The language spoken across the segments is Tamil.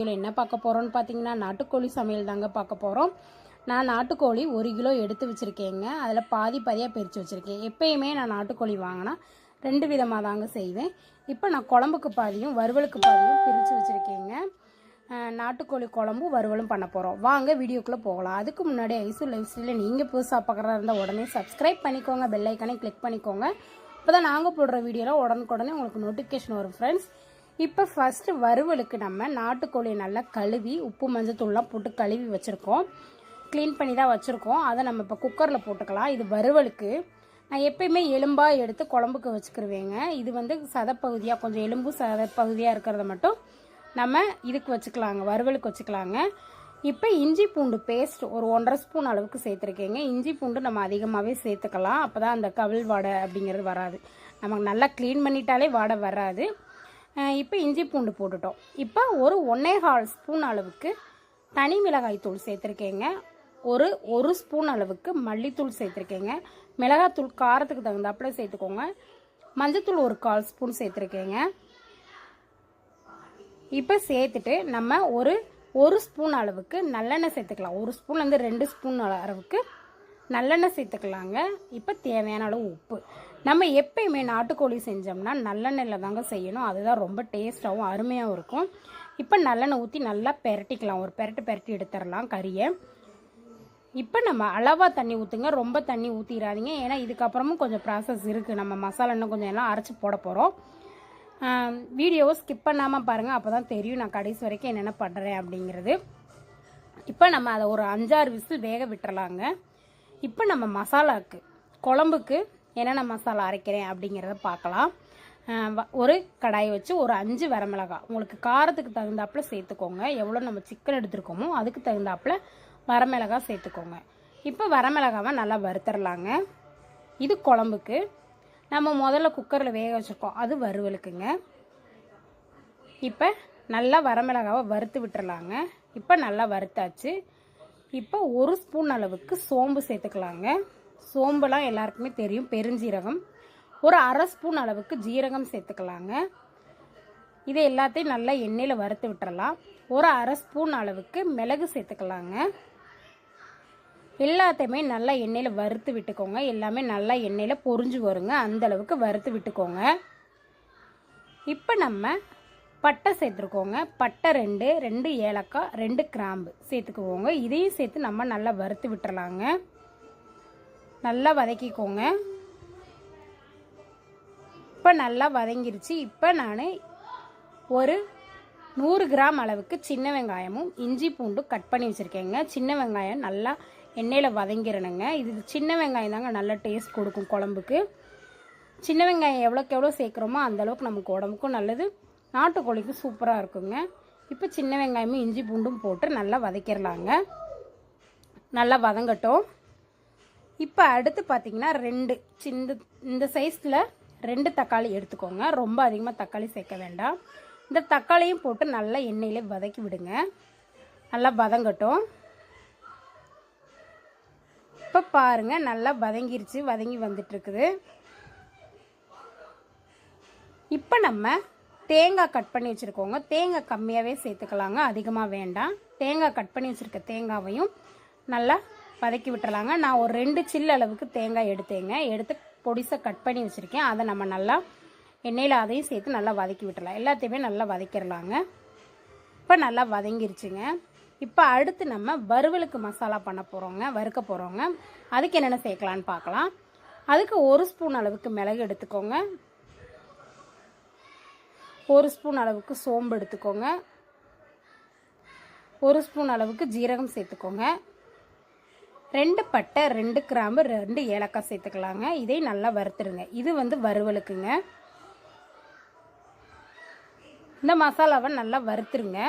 இதில் என்ன பார்க்க போகிறோம்னு பார்த்தீங்கன்னா நாட்டுக்கோழி சமையல் தாங்க பார்க்க போகிறோம் நான் நாட்டுக்கோழி ஒரு கிலோ எடுத்து வச்சுருக்கேங்க. அதில் பாதி பாதியாக பிரித்து வச்சுருக்கேன். எப்பயுமே நான் நாட்டுக்கோழி வாங்கினா ரெண்டு விதமாக தாங்க செய்வேன். இப்போ நான் குழம்புக்கு பாதியும் வறுவலுக்கு பாதியும் பிரித்து வச்சுருக்கேங்க. நாட்டுக்கோழி குழம்பும் வறுவலும் பண்ண போகிறோம் வாங்க வீடியோக்குள்ளே போகலாம். அதுக்கு முன்னாடி ஐசு ஸ்டைலில் நீங்கள் புதுசாக பார்க்குறதா இருந்தால் உடனே சப்ஸ்கிரைப் பண்ணிக்கோங்க. பெல்லைக்கானே கிளிக் பண்ணிக்கோங்க. அப்போ தான் நாங்கள் போடுற வீடியோலாம் உடனுக்குடனே உங்களுக்கு நோட்டிஃபிகேஷன் வரும் ஃப்ரெண்ட்ஸ் இப்போ ஃபஸ்ட்டு வறுவலுக்கு நம்ம நாட்டுக்கோழியை நல்லா கழுவி உப்பு மஞ்சத்தூள்லாம் போட்டு கழுவி வச்சுருக்கோம். க்ளீன் பண்ணி தான் வச்சுருக்கோம். அதை நம்ம இப்போ குக்கரில் போட்டுக்கலாம். இது வறுவலுக்கு நான் எப்பயுமே எலும்பாக எடுத்து குழம்புக்கு வச்சுக்கிருவேங்க. இது வந்து சதப்பகுதியாக கொஞ்சம் எலும்பு சதப்பகுதியாக இருக்கிறத மட்டும் நம்ம இதுக்கு வச்சுக்கலாங்க வறுவலுக்கு வச்சுக்கலாங்க. இப்போ இஞ்சி பூண்டு பேஸ்ட் ஒரு ஒன்றரை ஸ்பூன் அளவுக்கு சேர்த்துருக்கேங்க. இஞ்சி பூண்டு நம்ம அதிகமாகவே சேர்த்துக்கலாம். அப்போ தான் அந்த கவிழ் வாடை அப்படிங்கிறது வராது. நமக்கு நல்லா க்ளீன் பண்ணிட்டாலே வாடை வராது. இப்போ இஞ்சி பூண்டு போட்டுட்டோம். இப்போ ஒரு ஒன்னே கால் ஸ்பூன் அளவுக்கு தனி மிளகாய் தூள் சேர்த்துருக்கேங்க. ஒரு ஒரு ஸ்பூன் அளவுக்கு மல்லித்தூள் சேர்த்துருக்கேங்க. மிளகாத்தூள் காரத்துக்கு தகுந்தாப்புல சேர்த்துக்கோங்க. மஞ்சத்தூள் ஒரு கால் ஸ்பூன் சேர்த்துருக்கேங்க. இப்போ சேர்த்துட்டு நம்ம ஒரு ஒரு ஸ்பூன் அளவுக்கு நல்லெண்ணெய் சேர்த்துக்கலாம். ஒரு ஸ்பூன்லேருந்து ரெண்டு ஸ்பூன் அளவுக்கு நல்லெண்ணெய் சேர்த்துக்கலாங்க. இப்போ தேவையான அளவு உப்பு. நம்ம எப்பயுமே நாட்டுக்கோழி செஞ்சோம்னா நல்லெண்ணெயில் தாங்க செய்யணும். அதுதான் ரொம்ப டேஸ்ட்டாகவும் அருமையாகவும் இருக்கும். இப்போ நல்லெண்ணெய் ஊற்றி நல்லா பெரட்டிக்கலாம். ஒரு பெரட்டு பெரட்டி எடுத்துடலாம் கறியை. இப்போ நம்ம அளவாக தண்ணி ஊற்றுங்க ரொம்ப தண்ணி ஊற்றிடாதீங்க ஏன்னா இதுக்கப்புறமும் கொஞ்சம் ப்ராசஸ் இருக்குது நம்ம மசாலா இன்னும் கொஞ்சம் எல்லாம் அரைச்சி போட போகிறோம் வீடியோவை ஸ்கிப் பண்ணாமல் பாருங்கள் அப்போ தான் தெரியும் நான் கடைசி வரைக்கும் என்னென்ன பண்ணுறேன் அப்படிங்கிறது. இப்போ நம்ம அதை ஒரு அஞ்சாறு விசில் வேக விட்டுறலாங்க. இப்போ நம்ம மசாலாவுக்கு குழம்புக்கு என்னென்ன மசாலா அரைக்கிறேன் அப்படிங்கிறத பார்க்கலாம். ஒரு கடாயை வச்சு ஒரு அஞ்சு வரமிளகாய். உங்களுக்கு காரத்துக்கு தகுந்தாப்புல சேர்த்துக்கோங்க. எவ்வளோ நம்ம சிக்கன் எடுத்துருக்கோமோ அதுக்கு தகுந்தாப்புல வரமிளகாய் சேர்த்துக்கோங்க. இப்போ வரமிளகாவை நல்லா வறுத்துடலாங்க இது குழம்புக்கு. நம்ம முதல்ல குக்கரில் வேக வச்சுருக்கோம். அது வறுவலுக்குங்க. இப்போ நல்லா வரமிளகாவை வறுத்து விட்டுறலாங்க. இப்போ நல்லா வறுத்தாச்சு. இப்போ ஒரு ஸ்பூன் அளவுக்கு சோம்பு சேர்த்துக்கலாங்க. சோம்பெல்லாம் எல்லாருக்குமே தெரியும் பெருஞ்சீரகம். ஒரு அரை ஸ்பூன் அளவுக்கு ஜீரகம் சேர்த்துக்கலாங்க. இதை எல்லாத்தையும் நல்லா எண்ணெயில் வறுத்து விட்டுறலாம். ஒரு அரை ஸ்பூன் அளவுக்கு மிளகு சேர்த்துக்கலாங்க. எல்லாத்தையுமே நல்லா எண்ணெயில் வறுத்து விட்டுக்கோங்க. எல்லாமே நல்லா எண்ணெயில் பொரிஞ்சு வருங்க. அந்த அளவுக்கு வறுத்து விட்டுக்கோங்க. இப்போ நம்ம பட்டை சேர்த்துருக்கோங்க. பட்டை ரெண்டு ரெண்டு ஏலக்காய் ரெண்டு கிராம்பு சேர்த்துக்குவோங்க. இதையும் சேர்த்து நம்ம நல்லா வறுத்து விட்டுறலாங்க. நல்லா வதக்கிக்கோங்க. இப்போ நல்லா வதங்கிருச்சு. இப்போ நான் ஒரு நூறு கிராம் அளவுக்கு சின்ன வெங்காயமும் இஞ்சி பூண்டும் கட் பண்ணி வச்சுருக்கேங்க. சின்ன வெங்காயம் நல்லா எண்ணெயில் வதங்கிடணுங்க இது சின்ன வெங்காயம் தாங்க நல்ல டேஸ்ட் கொடுக்கும் குழம்புக்கு. சின்ன வெங்காயம் எவ்வளோக்கு எவ்வளோ சேர்க்குறோமோ அந்தளவுக்கு நமக்கு உடம்புக்கும் நல்லது. நாட்டுக்கோழிக்கு சூப்பராக இருக்குங்க. இப்போ சின்ன வெங்காயமும் இஞ்சி பூண்டும் போட்டு நல்லா வதக்கிடலாங்க நல்லா வதங்கட்டும். இப்போ அடுத்து பார்த்தீங்கன்னா ரெண்டு. சின்ன இந்த சைஸில் ரெண்டு தக்காளி எடுத்துக்கோங்க. ரொம்ப அதிகமாக தக்காளி சேர்க்க வேண்டாம். இந்த தக்காளியும் போட்டு நல்லா எண்ணெயில் வதக்கி விடுங்க. நல்லா வதங்கட்டும். இப்போ பாருங்கள் நல்லா வதங்கிருச்சு வதங்கி வந்துட்டுருக்குது. இப்போ நம்ம தேங்காய் கட் பண்ணி வச்சுருக்கோங்க. தேங்காய் கம்மியாகவே சேர்த்துக்கலாங்க அதிகமாக வேண்டாம். தேங்காய் கட் பண்ணி வச்சுருக்க தேங்காவையும் நல்லா வதக்கி விட்டுறலாங்க. நான் ஒரு ரெண்டு சில்லு அளவுக்கு தேங்காய் எடுத்தேங்க. எடுத்து பொடிசை கட் பண்ணி வச்சுருக்கேன். அதை நம்ம நல்லா எண்ணெயில் அதையும் சேர்த்து நல்லா வதக்கி விட்டுறலாம். எல்லாத்தையுமே நல்லா வதக்கிடலாங்க இப்போ நல்லா வதங்கிருச்சுங்க. இப்போ அடுத்து நம்ம வறுவலுக்கு மசாலா பண்ண போகிறோங்க வறுக்க போகிறோங்க அதுக்கு என்னென்ன சேர்க்கலான்னு பார்க்கலாம். அதுக்கு ஒரு ஸ்பூன் அளவுக்கு மிளகு எடுத்துக்கோங்க. ஒரு ஸ்பூன் அளவுக்கு சோம்பு எடுத்துக்கோங்க. ஒரு ஸ்பூன் அளவுக்கு ஜீரகம் சேர்த்துக்கோங்க. ரெண்டு பட்டை ரெண்டு கிராம்பு ரெண்டு ஏலக்காய் சேர்த்துக்கலாங்க. இதை நல்லா வறுத்துருங்க. இது வந்து வறுவலுக்குங்க. இந்த மசாலாவை நல்லா வறுத்துருங்க.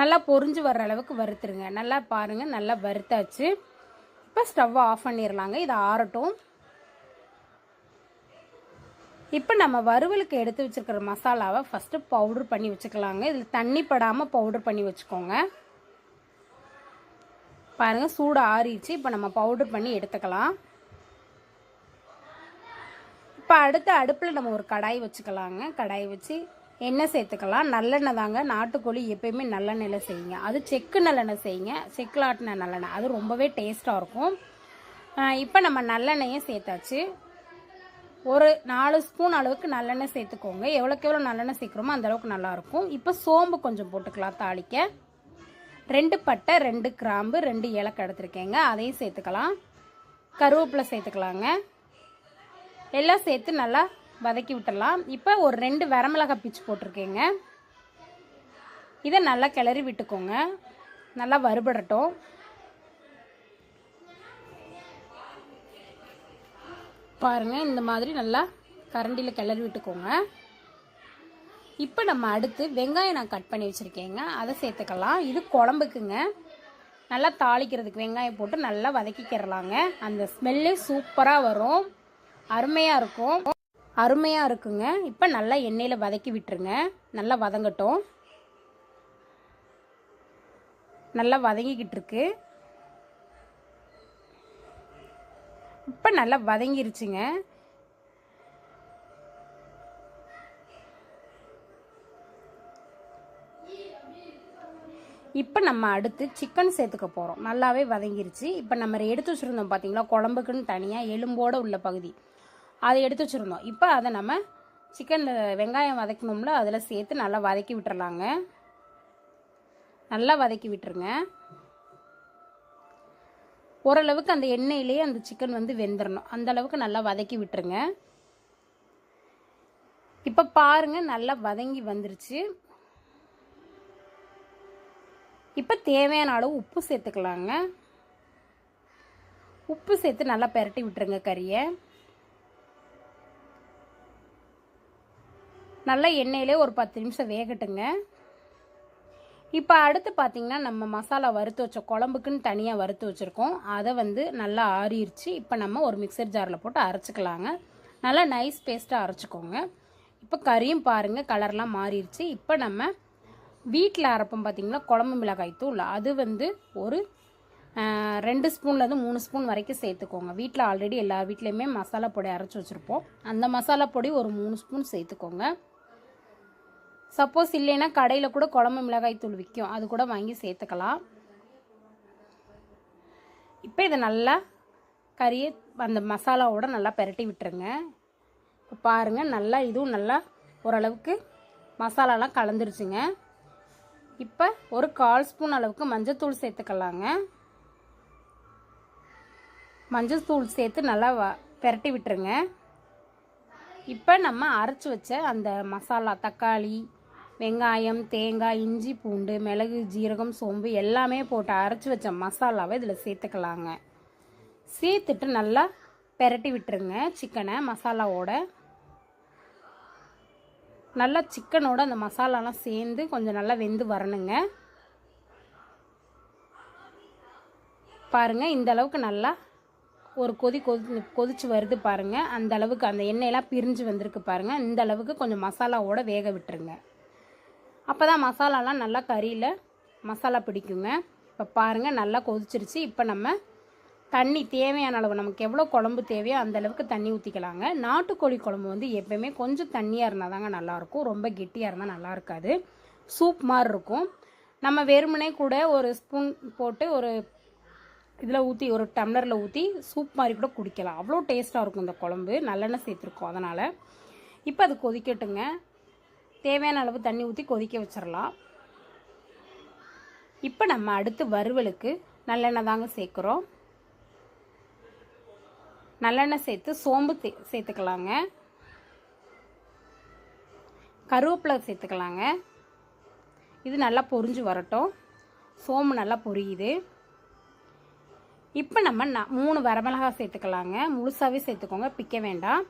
நல்லா பொரிஞ்சு வர்ற அளவுக்கு வறுத்துருங்க. நல்லா பாருங்கள் நல்லா வறுத்தாச்சு. இப்போ ஸ்டவ்வை ஆஃப் பண்ணிடலாங்க இதை ஆறட்டும். இப்போ நம்ம வறுவலுக்கு எடுத்து வச்சிருக்கிற மசாலாவை ஃபஸ்ட்டு பவுடர் பண்ணி வச்சுக்கலாங்க. இதில் தண்ணி படாமல் பவுடர் பண்ணி வச்சுக்கோங்க. பாருங்கள் சூடு ஆறிடுச்சு. இப்போ நம்ம பவுடர் பண்ணி எடுத்துக்கலாம். இப்போ அடுத்து அடுப்பில் நம்ம ஒரு கடாய் வச்சுக்கலாங்க. கடாய் வச்சு எண்ணெய் சேர்த்துக்கலாம். நல்லெண்ணெய் தாங்க. நாட்டுக்கோழி எப்பயுமே நல்லெண்ணெயில் செய்யுங்க. அது செக்கு நல்லெண்ணெய் செய்யுங்க. செக்கில் ஆட்டின நல்லெண்ணெய். அது ரொம்பவே டேஸ்ட்டாக இருக்கும். இப்போ நம்ம நல்லெண்ணெயை சேர்த்தாச்சு. ஒரு நாலு ஸ்பூன் அளவுக்கு நல்லெண்ணெய் சேர்த்துக்கோங்க. எவ்வளோக்கு எவ்வளோ நல்லெண்ணெய் சேர்க்குறோமோ அந்தளவுக்கு நல்லாயிருக்கும் இப்போ சோம்பு கொஞ்சம் போட்டுக்கலாம் தாளிக்க. ரெண்டு பட்டை ரெண்டு கிராம்பு ரெண்டு ஏலக்காய் எடுத்துருக்கேங்க. அதையும் சேர்த்துக்கலாம். கருவேப்பிலை சேர்த்துக்கலாங்க. எல்லாம் சேர்த்து நல்லா வதக்கி விட்டுடலாம். இப்போ ஒரு ரெண்டு வரமிளகாய் பிச்சு போட்டிருக்கேங்க. இதை நல்லா கிளறி விட்டுக்கோங்க. நல்லா வறுபடட்டும். பாருங்கள் இந்த மாதிரி நல்லா கரண்டியில் கிளறி விட்டுக்கோங்க. இப்போ நம்ம அடுத்து வெங்காயம் நான் கட் பண்ணி வச்சுருக்கேங்க. அதை சேர்த்துக்கலாம். இது குழம்புக்குங்க. நல்லா தாளிக்கிறதுக்கு வெங்காயம் போட்டு நல்லா வதக்கிக்கிறலாங்க. அந்த ஸ்மெல்லே சூப்பராக வரும். அருமையாக இருக்கும். அருமையாக இருக்குங்க. இப்போ நல்லா எண்ணெயில் வதக்கி விட்டுருங்க. நல்லா வதங்கட்டும். நல்லா வதங்கிக்கிட்டு இருக்கு. இப்போ நல்லா வதங்கிருச்சுங்க. இப்போ நம்ம அடுத்து சிக்கன் சேர்த்துக்க போகிறோம் நல்லாவே வதங்கிருச்சு. இப்போ நம்ம எடுத்து வச்சுருந்தோம் பார்த்தீங்களா குழம்புக்குன்னு தனியாக எலும்போடு உள்ள பகுதி. அதை எடுத்து வச்சுருந்தோம். இப்போ அதை நம்ம சிக்கனில் வெங்காயம் வதக்கணும்ல அதில் சேர்த்து நல்லா வதக்கி விட்டுறலாங்க. நல்லா வதக்கி விட்டுருங்க. ஓரளவுக்கு அந்த எண்ணெயிலேயே அந்த சிக்கன் வந்து வெந்துடணும் அந்த அளவுக்கு நல்லா வதக்கி விட்டுருங்க. இப்போ பாருங்க நல்லா வதங்கி வந்துருச்சு. இப்போ தேவையான அளவு உப்பு சேர்த்துக்கலாங்க. உப்பு சேர்த்து நல்லா பெரட்டி விட்டுருங்க கறியை. நல்லா எண்ணெயிலே ஒரு பத்து நிமிஷம் வேகட்டுங்க. இப்போ அடுத்து பார்த்தீங்கன்னா நம்ம மசாலா வறுத்து வச்ச குழம்புக்குன்னு தனியாக வறுத்து வச்சுருக்கோம். அதை வந்து நல்லா ஆறிடுச்சு இப்போ நம்ம ஒரு மிக்சர் ஜாரில் போட்டு அரைச்சிக்கலாங்க. நல்லா நைஸ் பேஸ்ட்டாக அரைச்சிக்கோங்க. இப்போ கறியும் பாருங்கள் கலர்லாம் மாறிடுச்சு இப்போ நம்ம வீட்டில் அரைப்போம் பார்த்தீங்கன்னா குழம்பு மிளகாய் தூள். அது வந்து ஒரு ரெண்டு ஸ்பூன்லேருந்து மூணு ஸ்பூன் வரைக்கும் சேர்த்துக்கோங்க. வீட்டில் ஆல்ரெடி எல்லா வீட்லேயுமே மசாலா பொடி அரைச்சி வச்சுருப்போம். அந்த மசாலா பொடி ஒரு மூணு ஸ்பூன் சேர்த்துக்கோங்க. சப்போஸ் இல்லைன்னா கடையில் கூட குழம்பு மிளகாய் தூள் விற்கும் அது கூட வாங்கி சேர்த்துக்கலாம். இப்போ இதை நல்லா கறியை அந்த மசாலாவோட நல்லா பெரட்டி விட்டுருங்க. இப்போ பாருங்கள் நல்லா இதுவும் நல்லா ஓரளவுக்கு மசாலாலாம் கலந்துருச்சுங்க. இப்போ ஒரு கால் ஸ்பூன் அளவுக்கு மஞ்சத்தூள் சேர்த்துக்கலாங்க. மஞ்சத்தூள் சேர்த்து நல்லா வ பெரட்டி விட்டுருங்க. இப்போ நம்ம அரைச்சி வச்ச அந்த மசாலா தக்காளி வெங்காயம் தேங்காய் இஞ்சி பூண்டு மிளகு ஜீரகம் சோம்பு எல்லாமே போட்டு அரைச்சி வச்ச மசாலாவை இதில் சேர்த்துக்கலாங்க. சேர்த்துட்டு நல்லா பெரட்டி விட்டுருங்க சிக்கனை மசாலாவோட. நல்லா சிக்கனோட அந்த மசாலாலாம் சேர்ந்து கொஞ்சம் நல்லா வெந்து வரணுங்க. பாருங்க இந்த அளவுக்கு நல்லா ஒரு கொதி கொதி கொதிச்சு வருது பாருங்கள் அந்த அளவுக்கு அந்த எண்ணெயெல்லாம் பிரிஞ்சு வந்திருக்கு பாருங்கள் இந்த அளவுக்கு கொஞ்சம் மசாலாவோட வேக விட்டுருங்க. அப்போ தான் மசாலாலாம் நல்லா கறியில் மசாலா பிடிக்குங்க. இப்போ பாருங்கள் நல்லா கொதிச்சிருச்சு. இப்போ நம்ம தண்ணி தேவையான அளவு நமக்கு எவ்வளோ குழம்பு தேவையோ அந்த அளவுக்கு தண்ணி ஊற்றிக்கலாங்க நாட்டுக்கோழி குழம்பு வந்து எப்பயுமே கொஞ்சம் தண்ணியாக இருந்தால் தாங்க நல்லாயிருக்கும். ரொம்ப கெட்டியாக இருந்தால் நல்லா இருக்காது. சூப் மாதிரி இருக்கும். நம்ம வெறுமனே கூட ஒரு ஸ்பூன் போட்டு ஒரு இதில் ஊற்றி ஒரு டம்ளரில் ஊற்றி சூப் மாதிரி கூட குடிக்கலாம். அவ்வளோ டேஸ்ட்டாக இருக்கும் இந்த குழம்பு. நல்லெண்ணெய் சேர்த்துருக்கோம் அதனால். இப்போ அது கொதிக்கட்டுங்க. தேவையான அளவு தண்ணி ஊற்றி கொதிக்க வச்சிடலாம் இப்போ நம்ம அடுத்து வறுவலுக்கு நல்லெண்ணெய் தாங்க சேர்க்குறோம். நல்லெண்ணெய் சேர்த்து சோம்பு சே சேர்த்துக்கலாங்க. கருவேப்பிலை சேர்த்துக்கலாங்க. இது நல்லா பொரிஞ்சு வரட்டும். சோம்பு நல்லா பொரியுது. இப்போ நம்ம ந- மூணு வரமிளகாய் சேர்த்துக்கலாங்க. முழுசாகவே சேர்த்துக்கோங்க பிக்க வேண்டாம்.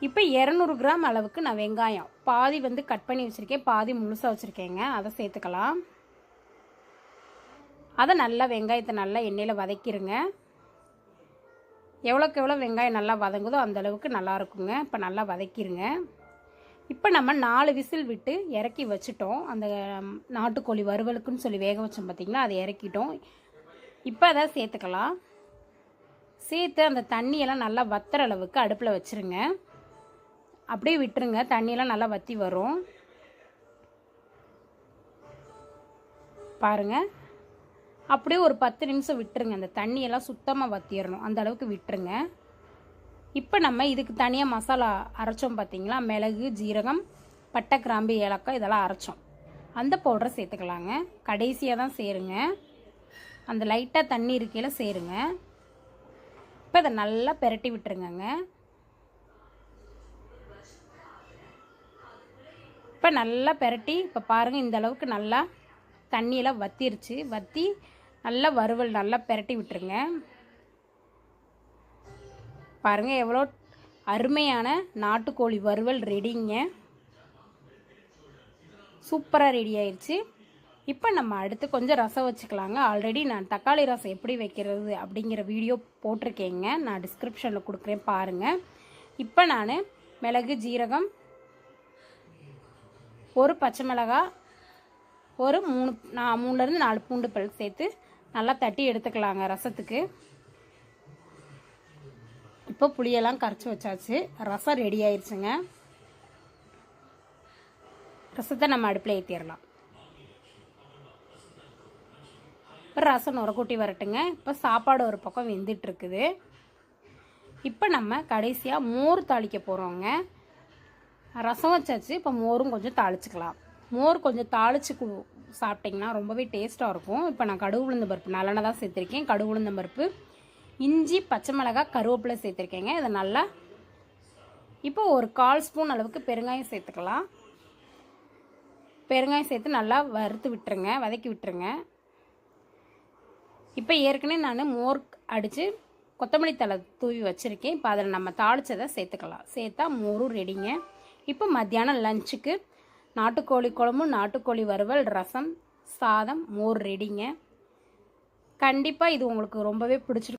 இப்போ இரநூறு கிராம் அளவுக்கு நான் வெங்காயம். பாதி வந்து கட் பண்ணி வச்சுருக்கேன் பாதி முழுசாக வச்சுருக்கேங்க. அதை சேர்த்துக்கலாம். அதை நல்லா வெங்காயத்தை நல்லா எண்ணெயில் வதக்கிடுங்க எவ்வளோக்கு எவ்வளோ வெங்காயம் நல்லா வதங்குதோ அந்த அளவுக்கு நல்லா இருக்குங்க. இப்போ நல்லா வதக்கிடுங்க இப்போ நம்ம நாலு விசில் விட்டு இறக்கி வச்சுட்டோம். அந்த நாட்டுக்கோழி வறுவலுக்குன்னு சொல்லி வேக வச்சோம் பார்த்திங்கன்னா அதை இறக்கிட்டோம். இப்போ அதை சேர்த்துக்கலாம். சேர்த்து அந்த தண்ணியெல்லாம் நல்லா வத்துற அளவுக்கு அடுப்பில் வச்சுருங்க. அப்படியே விட்டுருங்க. தண்ணியெல்லாம் நல்லா வற்றி வரும். பாருங்கள் அப்படியே ஒரு பத்து நிமிஷம் விட்டுருங்க. அந்த தண்ணியெல்லாம் சுத்தமாக வத்திடணும் அந்த அளவுக்கு விட்டுருங்க. இப்போ நம்ம இதுக்கு தனியாக மசாலா அரைச்சோம் பார்த்தீங்களா மிளகு ஜீரகம் பட்டை கிராம்பு ஏலக்காய் இதெல்லாம் அரைச்சோம். அந்த பவுடரை சேர்த்துக்கலாங்க. கடைசியாக தான் சேருங்க. அந்த லைட்டாக தண்ணி இருக்கையில் சேருங்க. இப்போ இதை நல்லா பெரட்டி விட்டுருங்கங்க. இப்போ நல்லா பெரட்டி இப்போ பாருங்கள் இந்த அளவுக்கு நல்லா தண்ணியெல்லாம் வத்திருச்சு. வற்றி நல்லா வறுவல் நல்லா பெரட்டி விட்டுருங்க. பாருங்கள் எவ்வளோ அருமையான நாட்டுக்கோழி வறுவல் ரெடிங்க. சூப்பராக ரெடி ஆயிடுச்சு இப்போ நம்ம அடுத்து கொஞ்சம் ரசம் வச்சுக்கலாங்க. ஆல்ரெடி நான் தக்காளி ரசம் எப்படி வைக்கிறது அப்படிங்கிற வீடியோ போட்டிருக்கேங்க. நான் டிஸ்கிரிப்ஷனில் கொடுக்குறேன் பாருங்கள் இப்போ நான் மிளகு ஜீரகம் ஒரு பச்சை மிளகா ஒரு மூணு நான் மூணுலேருந்து நாலு பூண்டு பல் சேர்த்து நல்லா தட்டி எடுத்துக்கலாங்க ரசத்துக்கு. இப்போ புளியெல்லாம் கரைச்சி வச்சாச்சு. ரசம் ரெடி ஆயிடுச்சுங்க ரசத்தை நம்ம அடுப்பில் ஏற்றிடலாம் இப்போ ரசம் நுரக்கூட்டி வரட்டுங்க. இப்போ சாப்பாடு ஒரு பக்கம் வெந்துட்டுருக்குது. இப்போ நம்ம கடைசியாக மோர் தாளிக்க போகிறோங்க ரசம் வச்சாச்சு. இப்போ மோரும் கொஞ்சம் தாளிச்சுக்கலாம். மோர் கொஞ்சம் தாளிச்சு சாப்பிட்டிங்கன்னா ரொம்பவே டேஸ்ட்டாக இருக்கும். இப்போ நான் கடுகு உளுந்து பருப்பு நல்லெண்ணெய் தான் சேர்த்துருக்கேன். கடுகு உளுந்து பருப்பு இஞ்சி பச்சை மிளகாய் கருவேப்பிலை சேர்த்துருக்கேங்க. இதை நல்லா இப்போ ஒரு கால் ஸ்பூன் அளவுக்கு பெருங்காயம் சேர்த்துக்கலாம். பெருங்காயம் சேர்த்து நல்லா வறுத்து விட்டுருங்க வதக்கி விட்டுருங்க. இப்போ ஏற்கனவே நான் மோர் அடித்து கொத்தமல்லி தழை தூவி வச்சுருக்கேன். இப்போ அதில் நம்ம தாளிச்சதை சேர்த்துக்கலாம். சேர்த்தா மோரும் ரெடிங்க இப்போ மத்தியானம் லஞ்சுக்கு நாட்டுக்கோழி குழம்பு நாட்டுக்கோழி வறுவல் ரசம் சாதம் மோர் ரெடிங்க கண்டிப்பாக இது உங்களுக்கு ரொம்பவே பிடிச்சிருக்கும்.